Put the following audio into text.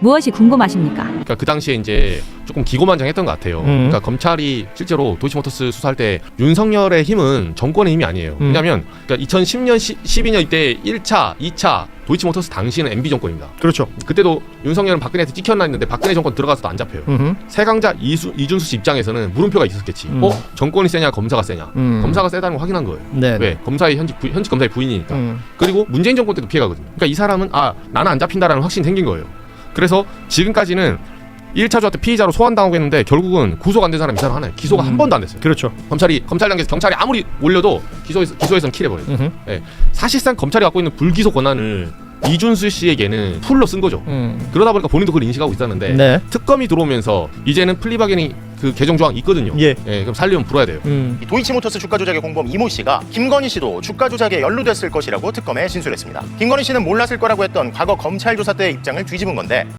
무엇이 궁금하십니까? 그러니까 그 당시에 이제 조금 기고만장했던 것 같아요. 음. 그러니까 검찰이 실제로 도이치모터스 수사할 때 윤석열의 힘은 정권의 힘이 아니에요. 음. 왜냐하면 그러니까 2010년, 12년 이때 1차, 2차 도이치모터스 당시는 MB 정권입니다. 그렇죠. 그때도 윤석열은 박근혜한테 찍혔나 했는데 박근혜 정권 들어가서도 안 잡혀요. 음. 세강자 이수, 이준수 씨 입장에서는 물음표가 있었겠지. 음. 어? 정권이 세냐 검사가 세냐. 음. 검사가 세다는 걸 확인한 거예요. 네. 왜? 검사의 현직, 부, 현직 검사의 부인이니까. 음. 그리고 문재인 정권 때도 피해가거든요. 그러니까 이 사람은 아 나는 안 잡힌다라는 확신이 생긴 거예요. 그래서 지금까지는 1차 조사 때 피의자로 소환당하고 했는데 결국은 구속 안 된 사람 이 사람 하나예요. 기소가 음. 한 번도 안 됐어요. 그렇죠. 검찰이 검찰 단계에서 경찰이 아무리 올려도 기소에서 기소에서는 킬해버려요. 음. 사실상 검찰이 갖고 있는 불기소 권한을 이준수 씨에게는 풀로 쓴 거죠. 음. 그러다 보니까 본인도 그걸 인식하고 있었는데 네. 특검이 들어오면서 이제는 플리바겐이 그 개정 조항 있거든요. 예. 그럼 살려면 풀어야 돼요. 음. 이 도이치모터스 주가 조작의 공범 이모 씨가 김건희 씨도 주가 조작에 연루됐을 것이라고 특검에 진술했습니다. 김건희 씨는 몰랐을 거라고 했던 과거 검찰 조사 때의 입장을 뒤집은 건데